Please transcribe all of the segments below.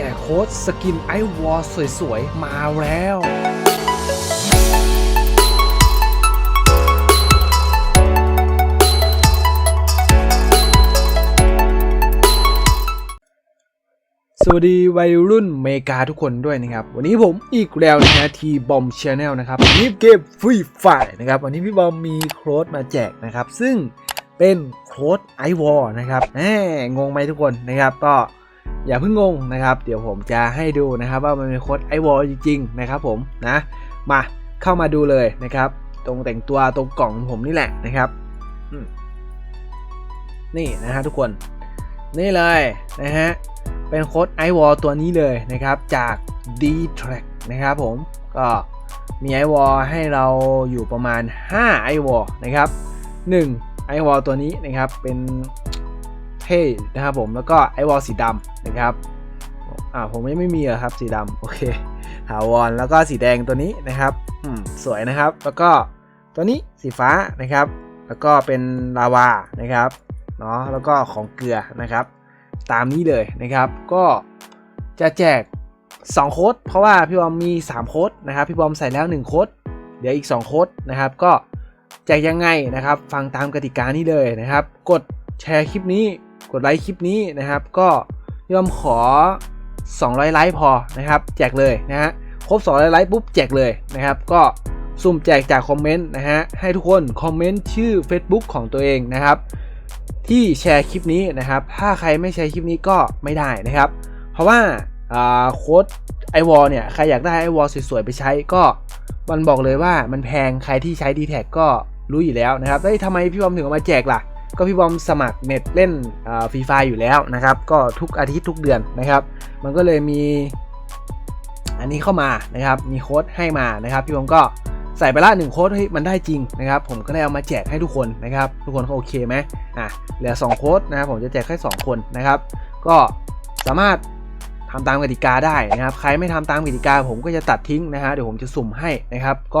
แจกโค้ดสกินไอวอลสวยๆ มาแล้วสวัสดีวัยรุ่นเมกาทุกคนด้วยนะครับ วันนี้ผมอีกแล้วนะฮะทีบอมชาแนลนะครับนีเกมฟรีไฟนะครับ วันนี้พี่บอมมีโค้ดมาแจกนะครับ ซึ่งเป็นโค้ดไอวอลนะครับแหมงงไหมทุกคนนะครับ ก็ อย่าเพิ่งงงนะครับ เดี๋ยวผมจะให้ดูนะครับว่ามันเป็นโค้ดไอวอลจริงๆนะครับผมนะ มาเข้ามาดูเลยนะครับ ตรงแต่งตัวตรงกล่องของผมนี่แหละนะครับนี่นะฮะทุกคน นี่เลยนะฮะเป็นโค้ด i w a l l ตัวนี้เลยนะครับจาก d t r a c k นะครับผมก็มี i w a l l ให้เราอยู่ประมาณ5 i w a l l นะครับ1 i w a l l ตัวนี้นะครับเป็น เท่นะครับผมแล้วก็ i w a l l สีดำนะครับอ่าผมไม่ไม่มีอะครับสีดำโอเคถาวรแล้วก็สีแดงตัวนี้นะครับอืมสวยนะครับ แล้วก็ตัวนี้สีฟ้านะครับ แล้วก็เป็นลาวานะครับเนาะแล้วก็ของเกลือนะครับ ตามนี้เลยนะครับ ก็จะแจก 2 โค้ดเพราะว่าพี่บอมมี 3 โค้ดนะครับ พี่บอมใส่แล้ว 1 โค้ดเดี๋ยวอีก 2 โค้ดนะครับ ก็แจกยังไงนะครับ ฟังตามกติกานี้เลยนะครับ กดแชร์คลิปนี้ กดไลค์คลิปนี้นะครับ ก็พี่อมขอ 200 ไลค์พอนะครับ แจกเลยนะฮะครบ200ไลค์ปุ๊บแจกเลยนะครับ ก็สุ่มแจกจากคอมเมนต์นะฮะให้ทุกคนคอมเมนต์ชื่อ Facebook ของตัวเองนะครับ ที่แชร์คลิปนี้นะครับ ถ้าใครไม่แชร์คลิปนี้ก็ไม่ได้นะครับ เพราะว่าโค้ดไอวอลเนี่ยใครอยากได้ไอวอลสวยๆไปใช้ก็มันบอกเลยว่ามันแพงใครที่ใช้ d t แทก็รู้อยู่แล้วนะครับแล้วทำไมพี่บอมถึงเอามาแจกล่ะ ก็พี่บอมสมัครเน็ตเล่นฟรีไฟอยู่แล้วนะครับ ก็ทุกอาทิตย์ทุกเดือนนะครับ มันก็เลยมีอันนี้เข้ามานะครับ มีโค้ดให้มานะครับ พี่บอมก็ใส่ไปละหนึ่งโค้ดเฮ้มันได้จริงนะครับ ผมก็เลยเอามาแจกให้ทุกคนนะครับ ทุกคนเขาโอเคไหมอะเหลือ2โค้ดนะครับผมจะแจกแค่2คนนะครับ ก็สามารถทำตามกติกาได้นะครับ ใครไม่ทำตามกติกาผมก็จะตัดทิ้งนะฮะเดี๋ยวผมจะสุ่มให้นะครับก็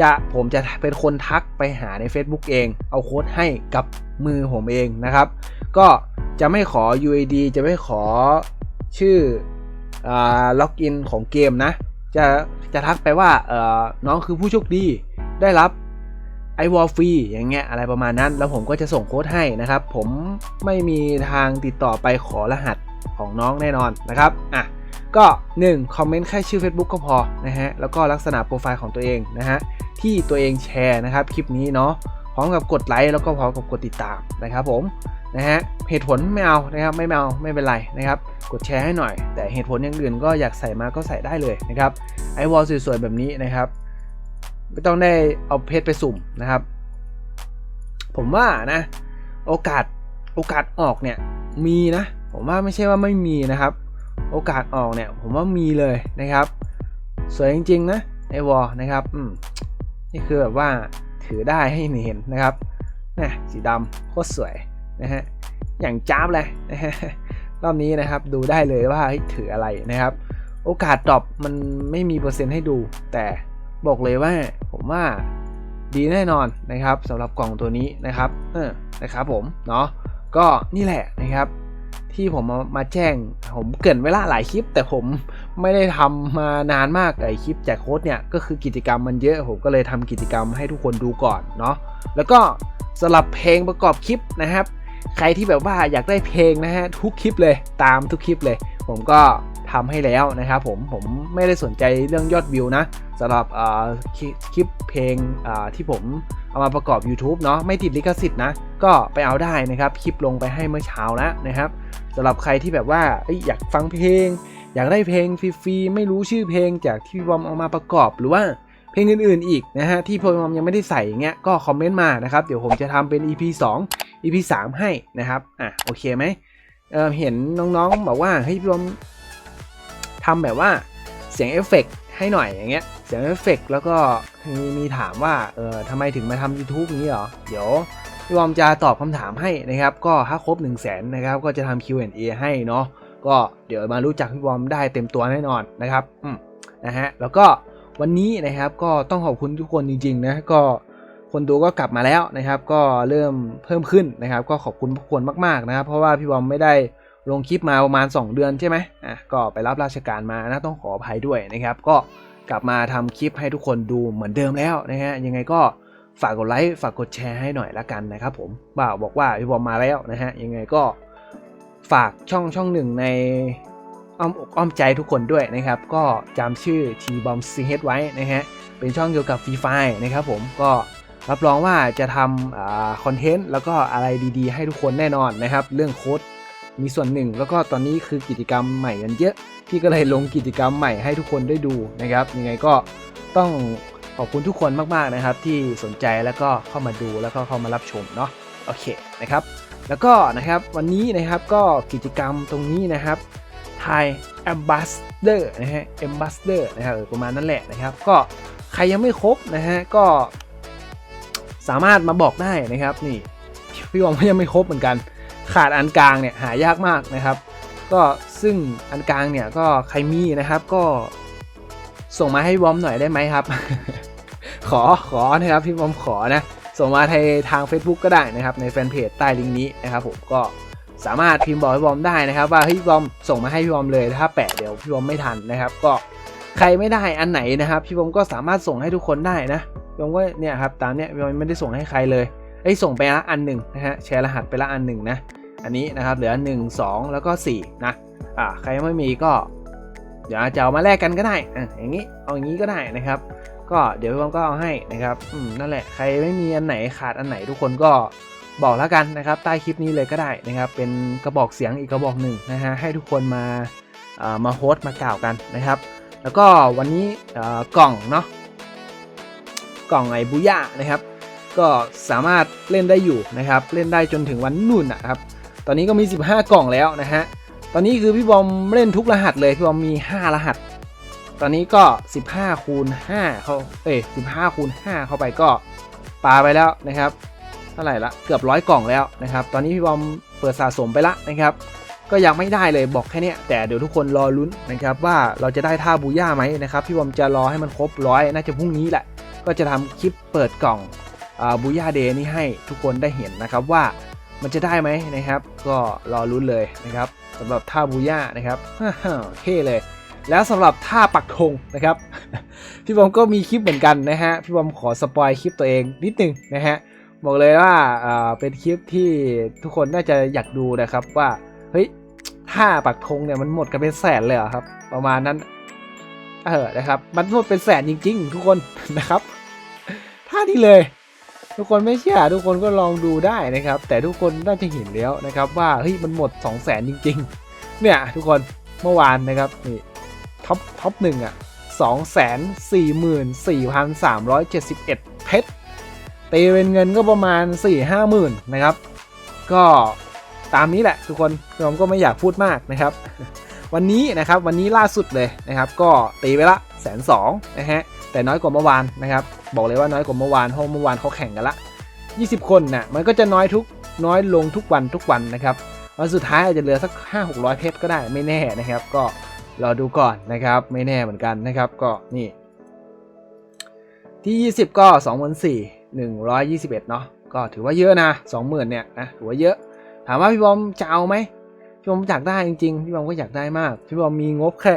จะผมจะเป็นคนทักไปหาใน Facebook เอง เอาโค้ดให้กับมือผมเองนะครับ ก็จะไม่ขอ UID จะไม่ขอชื่อล็อกอินของเกมนะ จะจะทักไปว่าน้องคือผู้โชคดีได้รับไอวอลฟรีอย่างเงี้ยอะไรประมาณนั้น แล้วผมก็จะส่งโค้ดให้นะครับ ผมไม่มีทางติดต่อไปขอรหัสของน้องแน่นอนนะครับอะ ก็1คอมเมนต์แค่ชื่อ Facebook ก็พอนะฮะแล้วก็ลักษณะโปรไฟล์ของตัวเองนะฮะที่ตัวเองแชร์นะครับคลิปนี้เนาะพร้อมกับกดไลค์แล้วก็พร้อมกับกดติดตามนะครับผมนะฮะเหตุผลไม่เอานะครับไม่เอาไม่เป็นไรนะครับกดแชร์ให้หน่อย แต่เหตุผลอย่างอื่นก็อยากใส่มาก็ใส่ได้เลยนะครับไอวอลสวยๆแบบนี้นะครับไม่ต้องได้เอาเพชรไปสุ่มนะครับ ผมว่านะ โอกาสโอกาสออกเนี่ยมีนะ ผมว่าไม่ใช่ว่าไม่มีนะครับ โอกาสออกเนี่ยผมว่ามีเลยนะครับ สวยจริงๆนะไอวอลนะครับอืมนี่คือแบบว่าถือได้ให้เห็นนะครับนะสีดำโคตรสวยนะฮะอย่างจ้าบเลยนะฮะรอบนี้นะครับดูได้เลยว่าถืออะไรนะครับ โอกาสดรอปมันไม่มีเปอร์เซ็นต์ให้ดู แต่บอกเลยว่าผมว่าดีแน่นอนนะครับสำหรับกล่องตัวนี้นะครับเออนะครับผมเนาะก็นี่แหละนะครับ ที่ผมมามาแจ้ง ผมเกินเวลาหลายคลิป แต่ผมไม่ได้ทำมานานมากไอคลิปแจกโค้ดเนี่ยก็คือกิจกรรมมันเยอะผมก็เลยทำกิจกรรมให้ทุกคนดูก่อนเนาะแล้วก็สำหรับเพลงประกอบคลิปนะครับ ใครที่แบบว่าอยากได้เพลงนะฮะทุกคลิปเลยตามทุกคลิปเลย ผมก็ ทำให้แล้วนะครับผมผมไม่ได้สนใจเรื่องยอดวิวนะสำหรับคลิปเพลงที่ผมเอามาประกอบ YouTube เนาะไม่ติดลิขสิทธิ์นะ ก็ไปเอาได้นะครับคลิปลงไปให้เมื่อเช้าแล้วนะครับสำหรับใครที่แบบว่าอยากฟังเพลง อยากได้เพลงฟรีๆไม่รู้ชื่อเพลงจากที่พี่บอมเอามาประกอบหรือว่าเพลงอื่นๆอีกนะฮะที่พี่บอมยังไม่ได้ใส่อย่างเงี้ยก็คอมเมนต์มานะครับเดี๋ยวผมจะทำเป็น EP 2 EP 3 ให้นะครับอะโอเคไหมเเห็นน้องๆบอกว่าเฮ้ยพี่บอม ทำแบบว่าเสียงเอฟเฟกต์ให้หน่อยอย่างเงี้ยเสียงเอฟเฟกต์แล้วก็มีมีถามว่าเออทำไมถึงมาทำ YouTube อย่างนี้เหรอ เดี๋ยวพี่บอมจะตอบคำถามให้นะครับ ก็ถ้าครบ 1 0 0 0 0แสนนะครับ ก็จะทำ Q&A ให้เนาะก็เดี๋ยวมารู้จักพี่บอมได้เต็มตัวแน่นอนนะครับอืมนะฮะแล้วก็วันนี้นะครับก็ต้องขอบคุณทุกคนจริงๆนะก็คนดูก็กลับมาแล้วนะครับ ก็เริ่มเพิ่มขึ้นนะครับ ก็ขอบคุณทุกคนมากๆนะครับ เพราะว่าพี่บอมไม่ได้ ลงคลิปมาประมาณ 2 เดือนใช่ไหมอะก็ไปรับราชการมานะต้องขออภัยด้วยนะครับ ก็กลับมาทำคลิปให้ทุกคนดูเหมือนเดิมแล้วนะฮะยังไงก็ฝากกดไลค์ฝากกดแชร์ให้หน่อยละกันนะครับผมบ่าวบอกว่าพี่บอมมาแล้วนะฮะยังไงก็ฝากช่องช่องหนึ่งในอ้อมอกอ้อมใจทุกคนด้วยนะครับ ก็จำชื่อ T Bomb C H ไว้นะฮะเป็นช่องเกี่ยวกับฟรีไฟนะครับผมก็รับรองว่าจะทำคอนเทนต์แล้วก็อะไรดีๆ ให้ทุกคนแน่นอนนะครับ เรื่องโค้ด มีส่วนหนึ่ง แล้วก็ตอนนี้คือกิจกรรมใหม่กันเยอะ พี่ก็เลยลงกิจกรรมใหม่ให้ทุกคนได้ดูนะครับ ยังไงก็ต้องขอบคุณทุกคนมากๆนะครับ ที่สนใจแล้วก็เข้ามาดูแล้วก็เข้ามารับชมเนาะโอเคนะครับ แล้วก็นะครับวันนี้นะครับก็กิจกรรมตรงนี้นะครับ Thai Ambassador นะฮะ Ambassador นะครับประมาณนั้นแหละนะครับ ก็ใครยังไม่ครบนะฮะก็สามารถมาบอกได้นะครับนี่พี่บอกว่ายังไม่ครบเหมือนกัน ขาดอันกลางเนี่ยหายากมากนะครับ ก็ซึ่งอันกลางเนี่ยก็ใครมีนะครับก็ส่งมาให้วอมหน่อยได้ไหมครับ ขอขอนะครับพี่วอมขอนะส่งมาทางทาง Facebook ก็ได้นะครับ ในแฟนเพจใต้ลิงก์นี้นะครับผมก็สามารถพิมพ์บอกพี่บอมได้นะครับ ว่าพี่บอมส่งมาให้พี่บอมเลยถ้าแปะเดี๋ยวพี่บอมไม่ทันนะครับ ก็ใครไม่ได้อันไหนนะครับพี่บอมก็สามารถส่งให้ทุกคนได้นะพี่บอมก็เนี่ยครับตามเนี้ยพี่บอมไม่ได้ส่งให้ใครเลยไอ้ส่งไปละอันหนึ่งนะฮะแชร์รหัสไปละอันหนึ่งนะ อันนี้นะครับเหลือ 1 2 แล้วก็4นะอ่าใครไม่มีก็เดี๋ยวจะเอามาแลกกันก็ได้อะอย่างนี้เอาอย่างนี้ก็ได้นะครับ ก็เดี๋ยวพี่บอมก็เอาให้นะครับอืมนั่นแหละใครไม่มีอันไหนขาดอันไหนทุกคนก็บอกแล้วกันนะครับ ใต้คลิปนี้เลยก็ได้นะครับ เป็นกระบอกเสียงอีกกระบอกหนึ่งนะฮะให้ทุกคนมาอ่อมาโฮสต์มากล่าวกันนะครับ แล้วก็วันนี้อ่อกล่องเนาะกล่องไอบูย่านะครับ ก็สามารถเล่นได้อยู่นะครับ เล่นได้จนถึงวันนู่นนะครับ ตอนนี้ก็มี 15 กล่องแล้วนะฮะ ตอนนี้คือพี่บอมเล่นทุกรหัสเลย พี่บอมมี 5 รหัส ตอนนี้ก็ 15คูณ5เข้า เอ้ย15คูณ5เข้าไปก็ปาไปแล้วนะครับ เท่าไหร่ละ เกือบร้อยกล่องแล้วนะครับ ตอนนี้พี่บอมเปิดสะสมไปละนะครับ ก็ยังไม่ได้เลยบอกแค่นี้แต่เดี๋ยวทุกคนรอลุ้นนะครับว่าเราจะได้ท่าบูย่าไหมนะครับ พี่บอมจะรอให้มันครบร้อยน่าจะพรุ่งนี้แหละ ก็จะทำคลิปเปิดกล่องบูย่าเดย์นี้ให้ทุกคนได้เห็นนะครับว่า มันจะได้ไหมนะครับ ก็รอรุ้นเลยนะครับสำหรับท่าบูย่านะครับเท่เลย แล้วสำหรับท่าปักธงนะครับ พี่บอมก็มีคลิปเหมือนกันนะฮะ พี่บอมขอสปอยคลิปตัวเองนิดนึงนะฮะ บอกเลยว่าอ่าเป็นคลิปที่ทุกคนน่าจะอยากดูนะครับว่า เฮ้ยท่าปักธงเนี่ยมันหมดกันเป็นแสนเลยเหรอครับ ประมาณนั้น เออ นะครับ มันหมดเป็นแสนจริง ๆ ทุกคนนะครับ ท่านี้เลย ทุกคนไม่เชื่อทุกคนก็ลองดูได้นะครับ แต่ทุกคนน่าจะเห็นแล้วนะครับ ว่าเฮ้ยมันหมด 2 0 0แสนจริง ๆ เนี่ยทุกคนเมื่อวานนะครับนี่ท็อปท็อปหนึ่งอะสองแสนสี่หมื่นสี่พันสามร้อยเจ็ดสิบเอ็ดเพชรตีเป็นเงินก็ประมาณ4ี่ห้าหมื่นนะครับ ก็ตามนี้แหละทุกคนผมก็ไม่อยากพูดมากนะครับ วันนี้นะครับวันนี้ล่าสุดเลยนะครับ ก็ตีไปละแสนสองนะฮะ แต่น้อยกว่าเมื่อวานนะครับ บอกเลยว่าน้อยกว่าเมื่อวานเพราะเมื่อวานเขาแข่งกันละ 20 คนน่ะมันก็จะน้อยทุกน้อยลงทุกวันทุกวันนะครับวันสุดท้ายอาจจะเหลือสัก 5 600 เพชรก็ได้ไม่แน่นะครับ ก็รอดูก่อนนะครับไม่แน่เหมือนกันนะครับก็นี่ ที่ 20 ก็2 4 121 เนาะก็ถือว่าเยอะนะ 20,000เนี่ยนะถือว่าเยอะ ถามว่าพี่บอมจะเอาไหมพี่บอมอยากได้จริงๆพี่บอมก็อยากได้มากพี่บอมมีงบแค่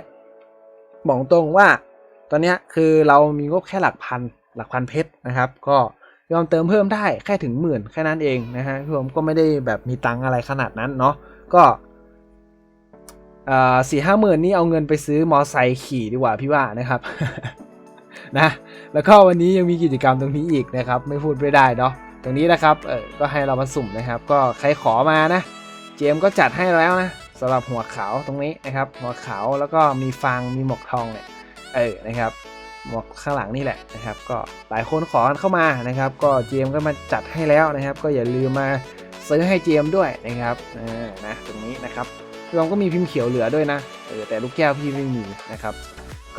บอกตรงว่า ตอนนี้คือเรามีงบแค่หลักพันหลักพันเพชรนะครับ ก็ยอมเติมเพิ่มได้แค่ถึงหมื่นแค่นั้นเองนะฮะผมก็ไม่ได้แบบมีตังอะไรขนาดนั้นเนาะก็สี่ห้าหมื่นนี่เอาเงินไปซื้อมอไซค์ขี่ดีกว่าพี่ว่านะครับนะแล้วก็วันนี้ยังมีกิจกรรมตรงนี้อีกนะครับ ไม่พูดไม่ได้เนาะตรงนี้นะครับเออก็ให้เรามาสุ่มนะครับ ก็ใครขอมานะ เจมก็จัดให้แล้วนะสำหรับหัวขาวตรงนี้นะครับ หัวขาวแล้วก็มีฟางมีหมกทองเนี่ย เออนะครับหมวกข้างหลังนี่แหละนะครับ ก็หลายคนขอเข้ามานะครับ ก็เจมก็มาจัดให้แล้วนะครับ ก็อย่าลืมมาซื้อให้เจมด้วยนะครับนะตรงนี้นะครับพี่อมก็มีพิมพ์เขียวเหลือด้วยนะเออแต่ลูกแก้วพี่ไม่มีนะครับ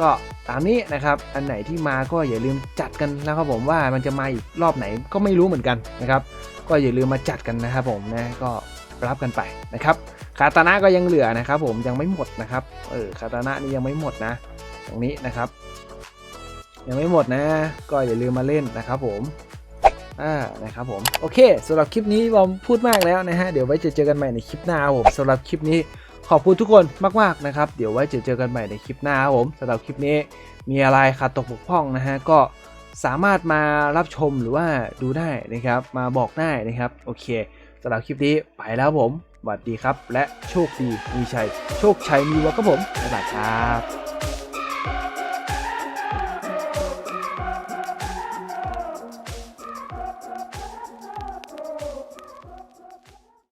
ก็ตามนี้นะครับอันไหนที่มาก็อย่าลืมจัดกันนะครับผมว่ามันจะมาอีกรอบไหนก็ไม่รู้เหมือนกันนะครับ ก็อย่าลืมมาจัดกันนะครับผมนะก็รับกันไปนะครับคาตานะก็ยังเหลือนะครับ ผมยังไม่หมดนะครับเออคาตานะนี่ยังไม่หมดนะ ตรงนี้นะครับ ยังไม่หมดนะ ก็อย่าลืมมาเล่นนะครับผมอ่านะครับผมโอเคสำหรับคลิปนี้บอมพูดมากแล้วนะฮะเดี๋ยวไว้จะเจอกันใหม่ในคลิปหน้าผมสำหรับคลิปนี้ขอบคุณทุกคนมากๆนะครับ เดี๋ยวไว้จะเจอกันใหม่ในคลิปหน้าครับผมสำหรับคลิปนี้มีอะไรขาดตกบกพร่องนะฮะก็สามารถมารับชมหรือว่าดูได้นะครับ มาบอกได้นะครับ โอเคสำหรับคลิปนี้ไปแล้วผมสวัสดีครับ และโชคดีมีชัย โชคชัยมีวะครับผมบ๊ายบายครับ